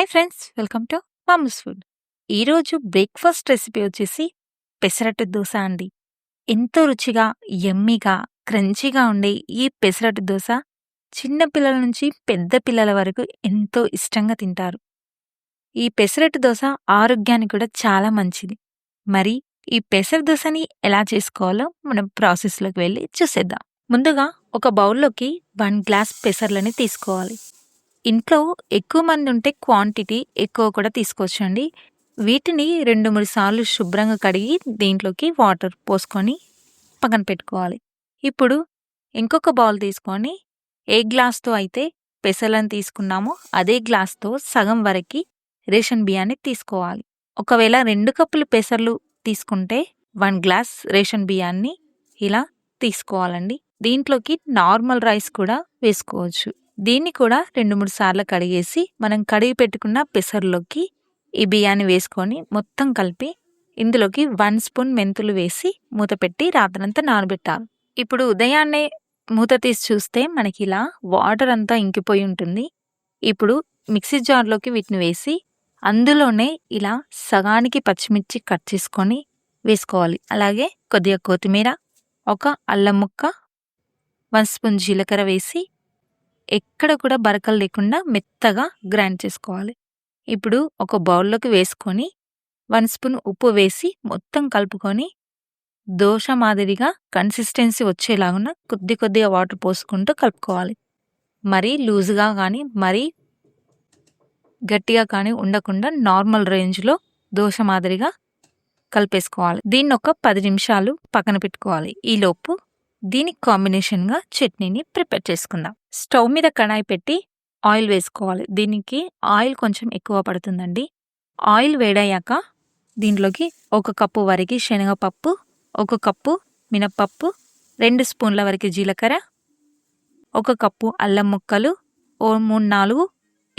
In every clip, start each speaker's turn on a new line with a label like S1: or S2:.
S1: hi friends welcome to మామూస్ food ఈరోజు breakfast recipe వచ్చేసి పెసరట్టు దోశ అండి ఎంతో రుచిగా ఎమ్మీగా క్రంచిగా ఉండే ఈ పెసరట్టు దోశ చిన్న పిల్లల నుంచి పెద్ద పిల్లల వరకు ఎంతో ఇష్టంగా తింటారు ఈ పెసరట్టు దోశ ఆరోగ్యానికి కూడా చాలా మంచిది మరి ఈ పెసర దోశని ఎలా చేసుకోవాలో మనం ప్రాసెస్లోకి వెళ్ళి చూసేద్దాం ముందుగా ఒక బౌల్లోకి వన్ గ్లాస్ పెసర్లని తీసుకోవాలి ఇంట్లో ఎక్కువ మంది ఉంటే క్వాంటిటీ ఎక్కువ కూడా తీసుకొచ్చండి వీటిని రెండు మూడు సార్లు శుభ్రంగా కడిగి దీంట్లోకి వాటర్ పోసుకొని పక్కన పెట్టుకోవాలి ఇప్పుడు ఇంకొక బౌల్ తీసుకొని ఏ గ్లాస్తో అయితే పెసలను తీసుకున్నామో అదే గ్లాస్తో సగం వరకు రేషన్ బియ్యాన్ని తీసుకోవాలి ఒకవేళ రెండు కప్పులు పెసర్లు తీసుకుంటే వన్ గ్లాస్ రేషన్ బియ్యాన్ని ఇలా తీసుకోవాలండి దీంట్లోకి నార్మల్ రైస్ కూడా వేసుకోవచ్చు దీన్ని కూడా రెండు మూడు సార్లు కడిగేసి మనం కడిగి పెట్టుకున్న పెసర్లోకి ఈ బియ్యాన్ని వేసుకొని మొత్తం కలిపి ఇందులోకి వన్ స్పూన్ మెంతులు వేసి మూత పెట్టి రాత్రంతా నానబెట్టాలి ఇప్పుడు ఉదయాన్నే మూత తీసి చూస్తే మనకి ఇలా వాటర్ అంతా ఇంకిపోయి ఉంటుంది ఇప్పుడు మిక్సీ జార్లోకి వీటిని వేసి అందులోనే ఇలా సగానికి పచ్చిమిర్చి కట్ చేసుకొని వేసుకోవాలి అలాగే కొద్దిగా కొత్తిమీర ఒక అల్లం ముక్క వన్ స్పూన్ జీలకర్ర వేసి ఎక్కడ కూడా బరకలు లేకుండా మెత్తగా గ్రైండ్ చేసుకోవాలి ఇప్పుడు ఒక బౌల్లోకి వేసుకొని వన్ స్పూన్ ఉప్పు వేసి మొత్తం కలుపుకొని దోశ మాదిరిగా కన్సిస్టెన్సీ వచ్చేలాగా కొద్ది కొద్దిగా వాటర్ పోసుకుంటూ కలుపుకోవాలి మరీ లూజ్గా కానీ మరీ గట్టిగా కానీ ఉండకుండా నార్మల్ రేంజ్లో దోశ మాదిరిగా కలిపేసుకోవాలి దీన్ని ఒక పది నిమిషాలు పక్కన పెట్టుకోవాలి ఈలోపు దీనికి కాంబినేషన్గా చట్నీని ప్రిపేర్ చేసుకుందాం స్టవ్ మీద కడాయి పెట్టి ఆయిల్ వేసుకోవాలి దీనికి ఆయిల్ కొంచెం ఎక్కువ పడుతుందండి ఆయిల్ వేడయ్యాక దీంట్లోకి ఒక కప్పు వరకు శనగపప్పు ఒక కప్పు మినప్పప్పు రెండు స్పూన్ల వరకు జీలకర్ర ఒక కప్పు అల్లం ముక్కలు ఓ మూడు నాలుగు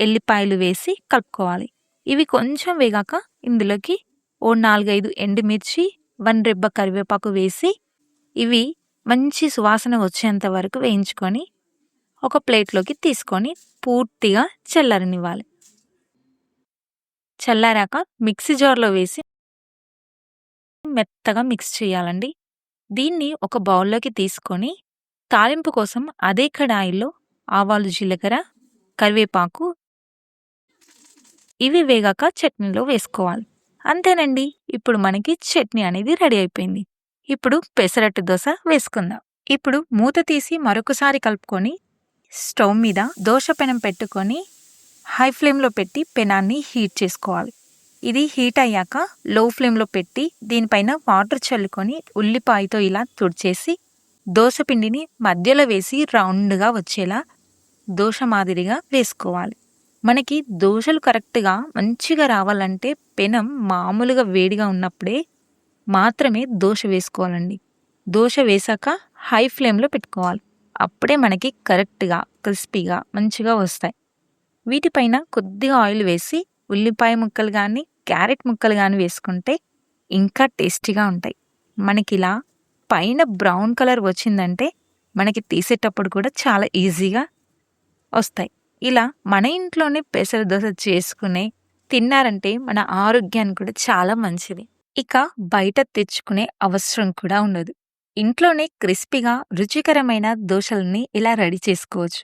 S1: ఎల్లిపాయలు వేసి కలుపుకోవాలి ఇవి కొంచెం వేగాక ఇందులోకి ఓ నాలుగైదు ఎండుమిర్చి వన్ రెబ్బ కరివేపాకు వేసి ఇవి మంచి సువాసన వచ్చేంత వరకు వేయించుకొని ఒక ప్లేట్లోకి తీసుకొని పూర్తిగా చల్లారనివ్వాలి చల్లారాక మిక్సీ జార్లో వేసి మెత్తగా మిక్స్ చేయాలండి దీన్ని ఒక బౌల్లోకి తీసుకొని తాలింపు కోసం అదే కడాయిలో ఆవాలు జీలకర్ర కరివేపాకు ఇవి వేగాక చట్నీలో వేసుకోవాలి అంతేనండి ఇప్పుడు మనకి చట్నీ అనేది రెడీ అయిపోయింది ఇప్పుడు పెసరట్టు దోశ వేసుకుందాం ఇప్పుడు మూత తీసి మరొకసారి కలుపుకొని స్టవ్ మీద దోశ పెనం పెట్టుకొని హై ఫ్లేమ్లో పెట్టి పెనాన్ని హీట్ చేసుకోవాలి ఇది హీట్ అయ్యాక లో ఫ్లేమ్లో పెట్టి దీనిపైన వాటర్ చల్లుకొని ఉల్లిపాయతో ఇలా తుడిచేసి దోశ పిండిని మధ్యలో వేసి రౌండ్గా వచ్చేలా దోశ మాదిరిగా వేసుకోవాలి మనకి దోశలు కరెక్ట్గా మంచిగా రావాలంటే పెనం మామూలుగా వేడిగా ఉన్నప్పుడే మాత్రమే దోశ వేసుకోవాలండి దోశ వేశాక హై ఫ్లేమ్లో పెట్టుకోవాలి అప్పుడే మనకి కరెక్ట్గా క్రిస్పీగా మంచిగా వస్తాయి వీటిపైన కొద్దిగా ఆయిల్ వేసి ఉల్లిపాయ ముక్కలు కానీ క్యారెట్ ముక్కలు కానీ వేసుకుంటే ఇంకా టేస్టీగా ఉంటాయి మనకి ఇలా పైన బ్రౌన్ కలర్ వచ్చిందంటే మనకి తీసేటప్పుడు కూడా చాలా ఈజీగా వస్తాయి ఇలా మన ఇంట్లోనే పెసర దోశ చేసుకునే తిన్నారంటే మన ఆరోగ్యానికి కూడా చాలా మంచిది ఇక బయట తెచ్చుకునే అవసరం కూడా ఉండదు ఇంట్లోనే క్రిస్పీగా రుచికరమైన దోశల్ని ఇలా రెడీ చేసుకోవచ్చు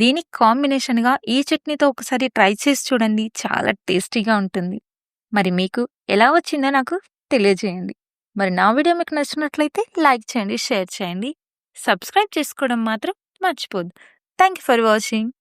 S1: దీనికి కాంబినేషన్గా ఈ చట్నీతో ఒకసారి ట్రై చేసి చూడండి చాలా టేస్టీగా ఉంటుంది మరి మీకు ఎలా వచ్చిందో నాకు తెలియజేయండి మరి నా వీడియో మీకు నచ్చినట్లయితే లైక్ చేయండి షేర్ చేయండి సబ్స్క్రైబ్ చేసుకోవడం మాత్రం మర్చిపోద్దు థ్యాంక్ యూ ఫర్ వాచింగ్